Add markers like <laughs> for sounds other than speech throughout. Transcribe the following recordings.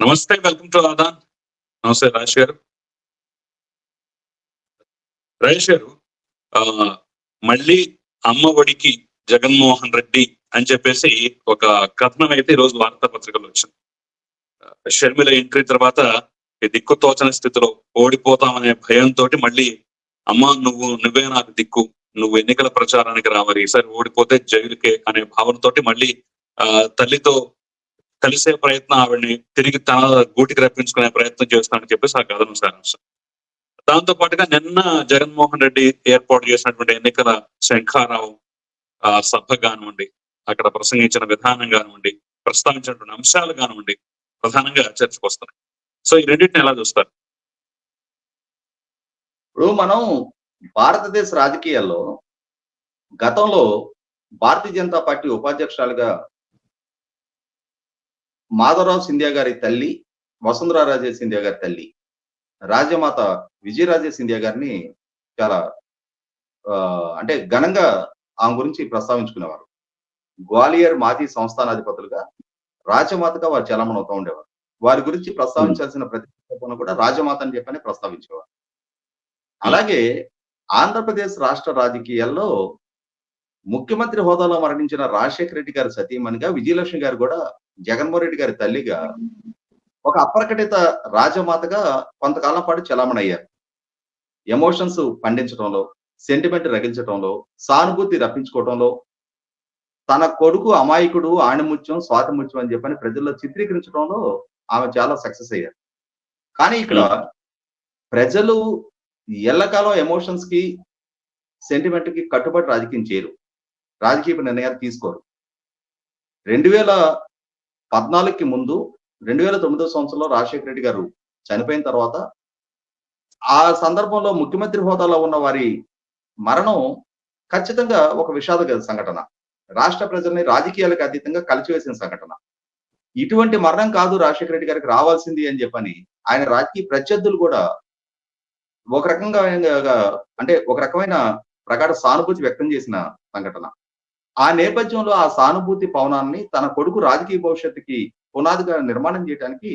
నమస్తే welcome to Aadan నమస్తే రాజేష్ గారు. రాజేష్ గారు ఆ, మళ్ళీ అమ్మ ఒడికి జగన్మోహన్ రెడ్డి అని చెప్పేసి ఒక కథనం అయితే ఈరోజు వార్తాపత్రికలో వచ్చింది. షర్మిల ఎంట్రీ తర్వాత ఈ దిక్కు తోచని స్థితిలో ఓడిపోతామనే భయంతో మళ్ళీ అమ్మ నువ్వు నువ్వే నాకు దిక్కు. నువ్వు ఎన్నికల ప్రచారానికి రావాలి. ఈసారి ఓడిపోతే జైలుకే అనే భావనతోటి మళ్ళీ తల్లితో కలిసే ప్రయత్నం ఆవిడని తిరిగి తన గూటికి రప్పించుకునే ప్రయత్నం చేస్తానని చెప్పేసి ఆ కథను సారాంశం. దాంతో పాటుగా నిన్న జగన్మోహన్ రెడ్డి ఏర్పాటు చేసినటువంటి ఎన్నికల శంఖారావు ఆ సభ కానివ్వండి అక్కడ ప్రసంగించిన విధానం కానివ్వండి ప్రస్తావించినటువంటి అంశాలు కానివ్వండి ప్రధానంగా చర్చకు వస్తున్నాయి. సో ఈ రెండింటిని ఎలా చూస్తారు? ఇప్పుడు మనం భారతదేశ రాజకీయాల్లో గతంలో భారతీయ జనతా పార్టీ ఉపాధ్యక్షురాలుగా మాధవరావు సింధియా గారి తల్లి వసుంధరా రాజే సింధియా గారి తల్లి. రాజమాత విజయరాజే సింధియా గారిని చాలా ఆ, అంటే ఘనంగా ఆమె గురించి ప్రస్తావించుకునేవారు. గ్వాలియర్ మాజీ సంస్థానాధిపతులుగా రాజమాతగా వారు చలమం అవుతూ ఉండేవారు. వారి గురించి ప్రస్తావించాల్సిన ప్రతి సందర్భంలో కూడా రాజమాత అని చెప్పని ప్రస్తావించేవారు. అలాగే ఆంధ్రప్రదేశ్ రాష్ట్ర రాజకీయాల్లో ముఖ్యమంత్రి హోదాలో మరణించిన రాజశేఖర రెడ్డి గారి సతీమణిగా విజయలక్ష్మి గారు కూడా జగన్మోహన్ రెడ్డి గారి తల్లిగా ఒక అప్రకటిత రాజమాతగా కొంతకాలం పాటు చలామణయ్యారు. ఎమోషన్స్ పండించడంలో సెంటిమెంట్ రగిల్చడంలో సానుభూతి రప్పించుకోవడంలో తన కొడుకు అమాయకుడు ఆణిముత్యం స్వాతముత్యం అని చెప్పని ప్రజల్లో చిత్రీకరించడంలో ఆమె చాలా సక్సెస్ అయ్యారు. కానీ ఇక్కడ ప్రజలు ఎల్లకాలం ఎమోషన్స్కి సెంటిమెంట్కి కట్టుబడి రాజకీయం చేయరు. రాజకీయ నిర్ణయాలు తీసుకోరు. రెండు వేల పద్నాలుగుకి ముందు రెండు వేల తొమ్మిదో సంవత్సరంలో రాజశేఖర రెడ్డి గారు చనిపోయిన తర్వాత ఆ సందర్భంలో ముఖ్యమంత్రి హోదాలో ఉన్న వారి మరణం ఖచ్చితంగా ఒక విషాద సంఘటన. రాష్ట్ర ప్రజల్ని రాజకీయాలకు అతీతంగా కలిచివేసిన సంఘటన. ఇటువంటి మరణం కాదు రాజశేఖర రెడ్డి గారికి రావాల్సింది అని చెప్పని ఆయన రాజకీయ ప్రత్యర్థులు కూడా ఒక రకంగా అంటే ఒక రకమైన ప్రగాఢ సానుభూతి వ్యక్తం చేసిన సంఘటన. ఆ నేపథ్యంలో ఆ సానుభూతి పవనాన్ని తన కొడుకు రాజకీయ భవిష్యత్తుకి పునాదిగా నిర్మాణం చేయడానికి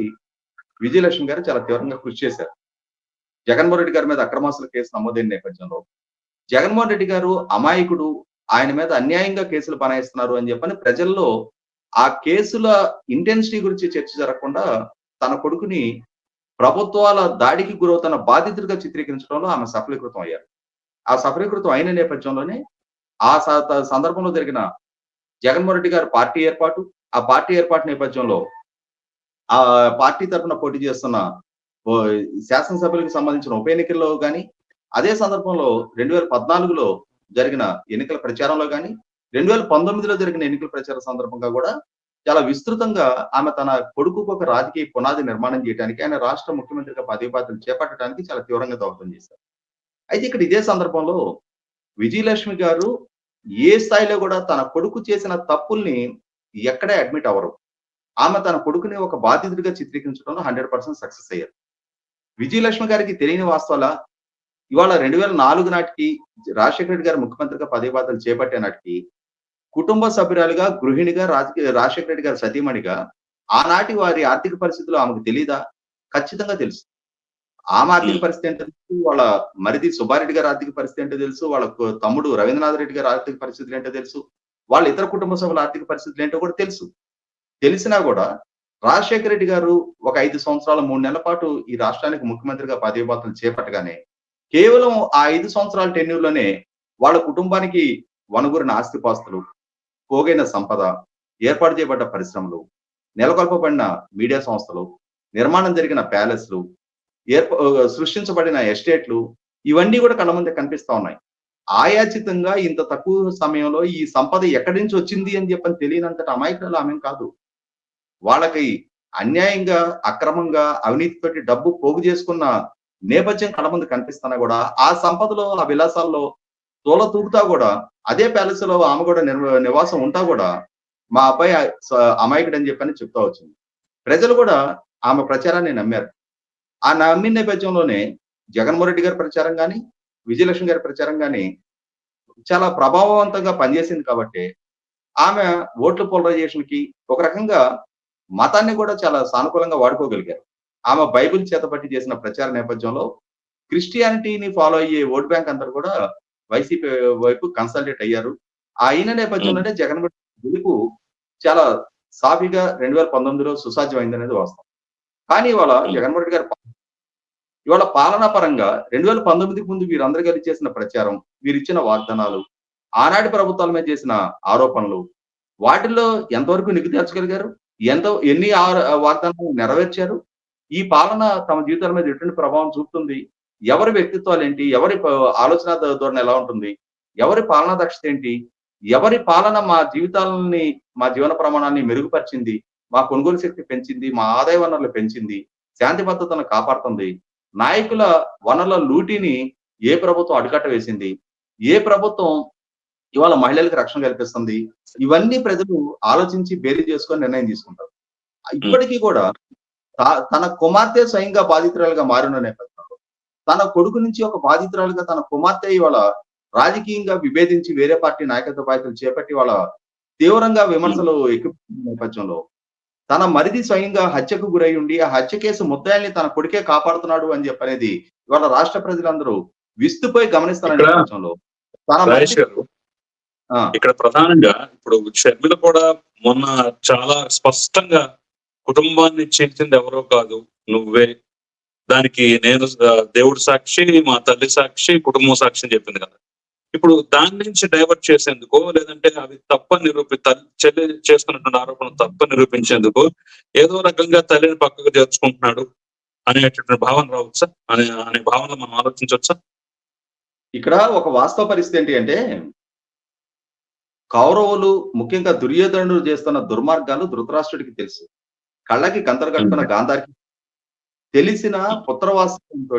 విజయలక్ష్మి గారు చాలా తీవ్రంగా కృషి చేశారు. జగన్మోహన్ రెడ్డి గారి మీద అక్రమాసుల కేసు నమోదైన నేపథ్యంలో జగన్మోహన్ రెడ్డి గారు అమాయకుడు ఆయన మీద అన్యాయంగా కేసులు బనాయిస్తున్నారు అని చెప్పని ప్రజల్లో ఆ కేసుల ఇంటెన్సిటీ గురించి చర్చ జరగకుండా తన కొడుకుని ప్రభుత్వాల దాడికి గురవుతున్న బాధితుడిగా చిత్రీకరించడంలో ఆమె సఫలీకృతం అయ్యారు. ఆ సఫలీకృతం అయిన నేపథ్యంలోనే ఆ స- సందర్భంలో జరిగిన జగన్మోహన్ రెడ్డి గారి పార్టీ ఏర్పాటు ఆ పార్టీ ఏర్పాటు నేపథ్యంలో ఆ పార్టీ తరఫున పోటీ చేస్తున్న ఓ శాసనసభ్యులకు సంబంధించిన ఉప ఎన్నికల్లో కానీ అదే సందర్భంలో రెండు వేల పద్నాలుగులో జరిగిన ఎన్నికల ప్రచారంలో కానీ రెండు వేల పంతొమ్మిదిలో జరిగిన ఎన్నికల ప్రచార సందర్భంగా కూడా చాలా విస్తృతంగా ఆమె తన కొడుకుకు ఒక రాజకీయ పునాది నిర్మాణం చేయడానికి ఆయన రాష్ట్ర ముఖ్యమంత్రిగా పదవి బాధ్యతలు చేపట్టడానికి చాలా తీవ్రంగా దోహదం చేశారు. అయితే ఇక్కడ ఇదే సందర్భంలో విజయలక్ష్మి గారు ఏ స్థాయిలో కూడా తన కొడుకు చేసిన తప్పుల్ని ఎక్కడే అడ్మిట్ అవ్వరు. ఆమె తన కొడుకుని ఒక బాధితుడిగా చిత్రీకరించడంలో హండ్రెడ్ పర్సెంట్ సక్సెస్ అయ్యారు. విజయలక్ష్మి గారికి తెలియని వాస్తవాల ఇవాళ రెండు వేల నాలుగు నాటికి రాజశేఖర రెడ్డి గారు ముఖ్యమంత్రిగా పదవి బాధలు చేపట్టే నాటికి కుటుంబ సభ్యురాలుగా గృహిణిగా రాజకీయ రాజశేఖర రెడ్డి గారి సతీమణిగా ఆనాటి వారి ఆర్థిక పరిస్థితులు ఆమెకు తెలియదా ఖచ్చితంగా తెలుసు. ఆమె ఆర్థిక. పరిస్థితి ఏంటో తెలుసు వాళ్ళ మరిది సుబ్బారెడ్డి గారి ఆర్థిక పరిస్థితి ఏంటో తెలుసు వాళ్ళ తమ్ముడు రవీంద్రనాథ్ రెడ్డి గారి ఆర్థిక పరిస్థితులు ఏంటో తెలుసు వాళ్ళ ఇతర కుటుంబ సభ్యుల ఆర్థిక పరిస్థితులు ఏంటో కూడా తెలుసు తెలిసినా కూడా రాజశేఖర రెడ్డి గారు ఒక ఐదు సంవత్సరాల మూడు నెలల పాటు ఈ రాష్ట్రానికి ముఖ్యమంత్రిగా పదవి బాధ్యతలు చేపట్టగానే కేవలం ఆ ఐదు సంవత్సరాల టెన్యూర్లోనే వాళ్ళ కుటుంబానికి వనగూరిన ఆస్తిపాస్తులు పోగైన సంపద ఏర్పాటు చేయబడ్డ పరిశ్రమలు నెలకొల్పబడిన మీడియా సంస్థలు నిర్మాణం జరిగిన ప్యాలెస్లు ఏర్ప సృష్టించబడిన ఎస్టేట్లు ఇవన్నీ కూడా కళ్ళ ముందే కనిపిస్తా ఉన్నాయి. ఆయాచితంగా ఇంత తక్కువ సమయంలో ఈ సంపద ఎక్కడి నుంచి వచ్చింది అని చెప్పని తెలియనంతటి అమాయకురాలు ఆమె కాదు. వాళ్ళకి అన్యాయంగా అక్రమంగా అవినీతితోటి డబ్బు పోగు చేసుకున్న నేపథ్యం కళ్ళ ముందు కనిపిస్తున్నా కూడా ఆ సంపదలో ఆ విలాసాల్లో తోల తూగుతా కూడా అదే ప్యాలెస్లో ఆమె కూడా నిర్వ- నివాసం ఉంటా కూడా మా అబ్బాయి స- అమాయకుడు అని చెప్పని చెప్తా వచ్చింది. ప్రజలు కూడా ఆమె ప్రచారాన్ని నమ్మారు. ఆ నమ్మిన నేపథ్యంలోనే జగన్మోహన్ రెడ్డి గారి ప్రచారం కానీ విజయలక్ష్మి గారి ప్రచారం కానీ చాలా ప్రభావవంతంగా పనిచేసింది కాబట్టి ఆమె ఓట్ల పోలరైజేషన్కి ఒక రకంగా మతాన్ని కూడా చాలా సానుకూలంగా వాడుకోగలిగారు. ఆమె బైబిల్ చేతపట్టి చేసిన ప్రచార నేపథ్యంలో క్రిస్టియానిటీని ఫాలో అయ్యే ఓట్ బ్యాంక్ అందరూ కూడా వైసీపీ వైపు కన్సల్టేట్ అయ్యారు. ఆ అయిన నేపథ్యంలోనే జగన్ గెలుపు చాలా సాఫీగా రెండు వేల పంతొమ్మిదిలో సుసాధ్యమైంది అనేది వాస్తవం. కానీ ఇవాళ జగన్మోహన్ రెడ్డి గారు ఇవాళ పాలనా పరంగా రెండు వేల పంతొమ్మిదికి ముందు వీరందరూ కలిసి చేసిన ప్రచారం వీరిచ్చిన వాగ్దానాలు ఆనాటి ప్రభుత్వాల మీద చేసిన ఆరోపణలు వాటిల్లో ఎంతవరకు నిగ్గు తెచ్చగలిగారు ఎంత ఎన్ని ఆ- వాగ్దానాలు నెరవేర్చారు? ఈ పాలన తమ జీవితాల మీద ఎటువంటి ప్రభావం చూపుతుంది? ఎవరి వ్యక్తిత్వాలు ఏంటి? ఎవరి ఆలోచన ధోరణి ఎలా ఉంటుంది? ఎవరి పాలనా దక్షత ఏంటి? ఎవరి పాలన మా జీవితాలని మా జీవన ప్రమాణాన్ని మెరుగుపరిచింది? మా కొనుగోలు శక్తి పెంచింది? మా ఆదాయ వనరులు పెంచింది? శాంతి భద్రతను కాపాడుతుంది? నాయకుల వనరుల లూటిని ఏ ప్రభుత్వం అడ్డుకట్ట వేసింది? ఏ ప్రభుత్వం ఇవాళ మహిళలకు రక్షణ కల్పిస్తుంది? ఇవన్నీ ప్రజలు ఆలోచించి బేరీ చేసుకొని నిర్ణయం తీసుకుంటారు. ఇప్పటికీ కూడా తా- తన కుమార్తె స్వయంగా బాధితురాలుగా మారిన నేపథ్యంలో తన కొడుకు నుంచి ఒక బాధితురాలుగా తన కుమార్తె ఇవాళ రాజకీయంగా విభేదించి వేరే పార్టీ నాయకత్వ బాధ్యతలు చేపట్టి వాళ్ళ తీవ్రంగా విమర్శలు ఎక్కిపోతున్న నేపథ్యంలో తన మరిది స్వయంగా హత్యకు గురై ఉండి ఆ హత్య కేసు ముద్దాయిల్ని తన కొడుకే కాపాడుతున్నాడు అని చెప్పనేది ఇవాళ రాష్ట్ర ప్రజలందరూ విస్తుపోయి నేపథ్యంలో తన. ఇక్కడ ప్రధానంగా ఇప్పుడు షర్మిల కూడా మొన్న చాలా స్పష్టంగా కుటుంబాన్ని చీల్చింది ఎవరో కాదు నువ్వే. దానికి నేను దేవుడు సాక్షి మా తల్లి సాక్షి కుటుంబం సాక్షి అని చెప్పింది కదా. ఇప్పుడు దాని నుంచి డైవర్ట్ చేసేందుకో లేదంటే అవి తప్ప నిరూపి చెల్లి చేస్తున్నటువంటి ఆరోపణ తప్ప నిరూపించేందుకు ఏదో రకంగా తల్లిని పక్కకు చేర్చుకుంటున్నాడు అనేటటువంటి భావన రావచ్చా? అనే అనే భావనలో మనం ఆలోచించవచ్చా? ఇక్కడ ఒక వాస్తవ పరిస్థితి ఏంటి అంటే కౌరవులు ముఖ్యంగా దుర్యోధనుడు చేస్తున్న దుర్మార్గాలు ధృతరాష్ట్రుడికి తెలుసు. కళ్ళకి కంతలు కట్టుకున్న గాంధారికి తెలిసిన పుత్రవాసంతో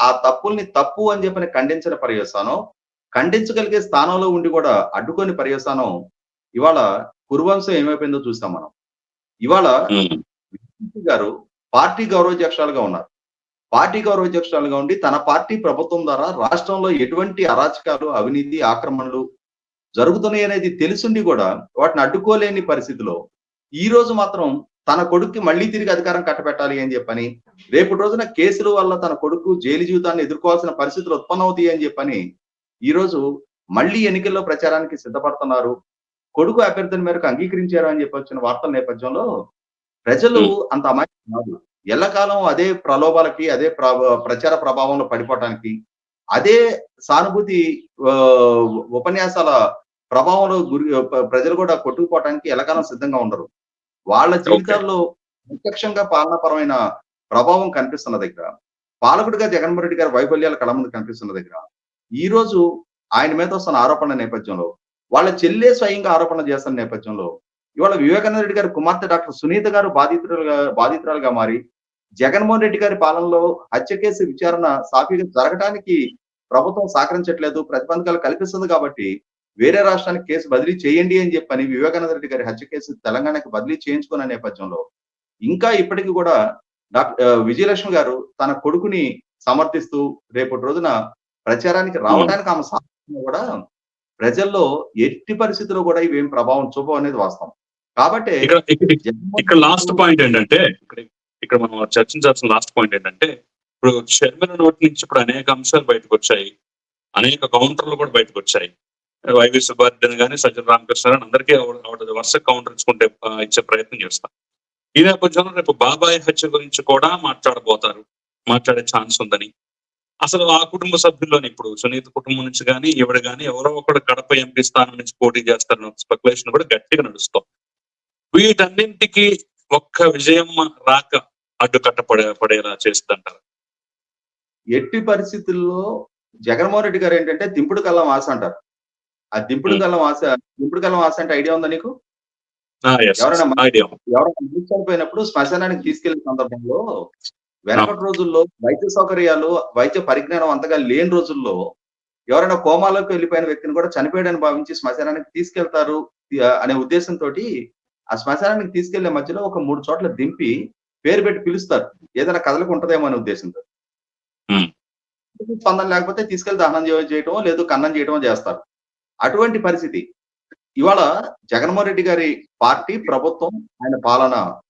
ఆ తప్పుల్ని తప్పు అని చెప్పని ఖండించిన పర్యవసానం ఖండించగలిగే స్థానంలో ఉండి కూడా అడ్డుకొని పర్యవసానం ఇవాళ కురువంశం ఏమైపోయిందో చూస్తాం మనం. ఇవాళ గారు పార్టీ గౌరవాధ్యక్షురాలుగా ఉన్నారు. పార్టీ గౌరవాధ్యక్షురాలుగా ఉండి తన పార్టీ ప్రభుత్వం ద్వారా రాష్ట్రంలో ఎటువంటి అరాచకాలు అవినీతి ఆక్రమణలు జరుగుతున్నాయి అనేది తెలుసుండి కూడా వాటిని అడ్డుకోలేని పరిస్థితిలో ఈ రోజు మాత్రం తన కొడుక్కి మళ్ళీ తిరిగి అధికారం కట్టబెట్టాలి అని చెప్పని రేపు రోజున కేసుల వల్ల తన కొడుకు జైలు జీవితాన్ని ఎదుర్కోవాల్సిన పరిస్థితులు ఉత్పన్నమవుతాయి అని చెప్పని ఈ రోజు మళ్ళీ ఎన్నికల్లో ప్రచారానికి సిద్ధపడుతున్నారు. కొడుకు అభ్యర్థుల మేరకు అంగీకరించారు అని చెప్పి వచ్చిన వార్తల నేపథ్యంలో ప్రజలు అంత అమాయకం కాదు. ఎల్లకాలం అదే ప్రలోభాలకి అదే ప్ర- ప్రచార ప్రభావంలో పడిపోవటానికి అదే సానుభూతి ఉపన్యాసాల ప్రభావంలో గురి ప్రజలు కూడా కొట్టుకుపోవటానికి ఎల్లకాలం సిద్ధంగా ఉండరు. వాళ్ళ జీవితాల్లో ప్రత్యక్షంగా పాలనాపరమైన ప్రభావం కనిపిస్తున్న దగ్గర పాలకుడిగా జగన్మోహన్ రెడ్డి గారి వైఫల్యాలు కళ ముందు కనిపిస్తున్న దగ్గర ఈ రోజు ఆయన మీద వస్తున్న ఆరోపణ నేపథ్యంలో వాళ్ళ చెల్లె స్వయంగా ఆరోపణ చేస్తున్న నేపథ్యంలో ఇవాళ వివేకానంద రెడ్డి గారి కుమార్తె డాక్టర్ సునీత గారు బాధితులుగా బాధితురాలుగా మారి జగన్మోహన్ రెడ్డి గారి పాలనలో హత్య కేసు విచారణ సాఫీగా జరగడానికి ప్రభుత్వం సహకరించట్లేదు ప్రతిబంధకాలు కల్పిస్తుంది కాబట్టి వేరే రాష్ట్రానికి కేసు బదిలీ చేయండి అని చెప్పని వివేకానంద రెడ్డి గారి హత్య కేసు తెలంగాణకు బదిలీ చేయించుకున్న నేపథ్యంలో ఇంకా ఇప్పటికీ కూడా డాక్టర్ విజయలక్ష్మి గారు తన కొడుకుని సమర్థిస్తూ రేపటి రోజున ప్రచారానికి రావడానికి ఆమె సాధ్యం కూడా ప్రజల్లో ఎట్టి పరిస్థితుల్లో కూడా ఇవేం ప్రభావం చూపవు అనేది వాస్తవం. కాబట్టి ఇక్కడ లాస్ట్ పాయింట్ ఏంటంటే ఇక్కడ ఇక్కడ మనం చర్చించాల్సిన లాస్ట్ పాయింట్ ఏంటంటే ఇప్పుడు షర్మిల నోటి నుంచి ఇప్పుడు అనేక అంశాలు బయటకు వచ్చాయి. అనేక కౌంటర్లు కూడా బయటకు వచ్చాయి. వైవి సుబ్బారెడ్డిని కానీ సజ్జన రామకృష్ణ గాని అందరికీ వరుస కౌంటర్ ఇచ్చుకుంటే ఇచ్చే ప్రయత్నం చేస్తాం. ఈ నేపథ్యంలో రేపు బాబాయ్ హత్య గురించి కూడా మాట్లాడబోతారు. మాట్లాడే ఛాన్స్ ఉందని. అసలు ఆ కుటుంబ సభ్యుల్లోని ఇప్పుడు సునీత కుటుంబం నుంచి కానీ ఈవిడ కానీ ఎవరో ఒకడు కడప ఎంపీ స్థానం నుంచి పోటీ చేస్తారన్న స్పెక్యులేషన్ కూడా గట్టిగా నడుస్తాం. వీటన్నింటికి ఒక్క విజయం రాక అడ్డుకట్ట పడే పడేలా చేస్తుంటారు ఎట్టి పరిస్థితుల్లో జగన్మోహన్ రెడ్డి గారు ఏంటంటే దింపుడు కళ్ళం ఆశ అంటారు. ఆ దింపుడు. కళ్ళం ఆశ దింపుడు కళ్ళం ఆశ అంటే ఐడియా ఉందా నీకు? ఎవరైనా ఎవరైనా ఐడియా ఎవరైనా మనిషి చనిపోయినప్పుడు శ్మశానానికి తీసుకెళ్ళే సందర్భంలో వెనకటి రోజుల్లో వైద్య సౌకర్యాలు వైద్య పరిజ్ఞానం అంతగా లేని రోజుల్లో ఎవరైనా కోమాలోకి వెళ్ళిపోయిన వ్యక్తిని కూడా చనిపోయాడని భావించి శ్మశానానికి తీసుకెళ్తారు అనే ఉద్దేశంతో ఆ శ్మశానానికి తీసుకెళ్ళే మధ్యలో ఒక మూడు చోట్ల దింపి పేరు పెట్టి పిలుస్తారు. ఏదైనా కథలకు ఉంటదేమో అనే ఉద్దేశంతో. స్పందన లేకపోతే తీసుకెళ్ళి దహనం చేయ- చేయటమో లేదు కన్నం చేయటమో చేస్తారు. అటువంటి పరిస్థితి. ఇవాళ జగన్మోహన్ రెడ్డి గారి పార్టీ ప్రభుత్వం ఆయన పాలన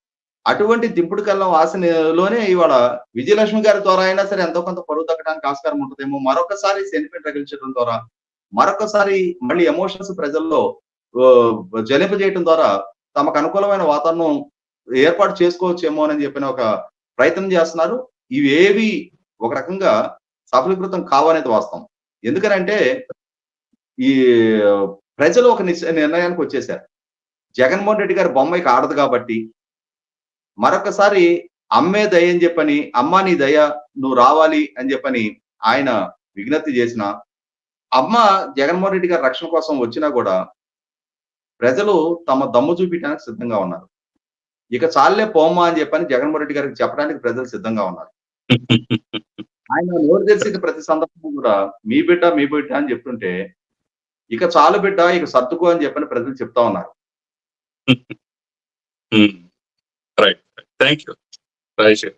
అటువంటి దింపుడు కళ్ళం వాసనలోనే ఇవాళ విజయలక్ష్మి గారి ద్వారా అయినా సరే ఎంతో కొంత పరువు దక్కడానికి ఆస్కారం ఉంటుందేమో. మరొకసారి సెంటిమెంట్ రగిలించడం ద్వారా మరొకసారి మళ్ళీ ఎమోషన్స్ ప్రజల్లో జలింపజేయడం ద్వారా తమకు అనుకూలమైన వాతావరణం ఏర్పాటు చేసుకోవచ్చేమో అని చెప్పిన ఒక ప్రయత్నం చేస్తున్నారు. ఇవేవి ఒక రకంగా సఫలీకృతం కావనేది వాస్తవం. ఎందుకనంటే ఈ ప్రజలు ఒక నిర్ణయానికి వచ్చేసారు. జగన్మోహన్ రెడ్డి గారి బొమ్మకి ఆడదు కాబట్టి మరొకసారి అమ్మే దయ అని చెప్పని అమ్మ నీ దయ నువ్వు రావాలి అని చెప్పని ఆయన విజ్ఞప్తి చేసిన అమ్మ జగన్మోహన్ రెడ్డి గారి రక్షణ కోసం వచ్చినా కూడా ప్రజలు తమ దమ్ము చూపించడానికి సిద్ధంగా ఉన్నారు. ఇక చాలే పోమ్మా అని చెప్పని జగన్మోహన్ రెడ్డి గారికి చెప్పడానికి ప్రజలు సిద్ధంగా ఉన్నారు. <laughs> ఆయన నోరు తెరిచి ప్రతి సందర్భం కూడా మీ బిడ్డ మీ బిడ్డ అని చెప్తుంటే ఇక చాలు బిడ్డ ఇక సర్దుకో అని చెప్పని ప్రజలు చెప్తా ఉన్నారు. <laughs> రైట్ థ్యాంక్ యూ రాజేష్ గారు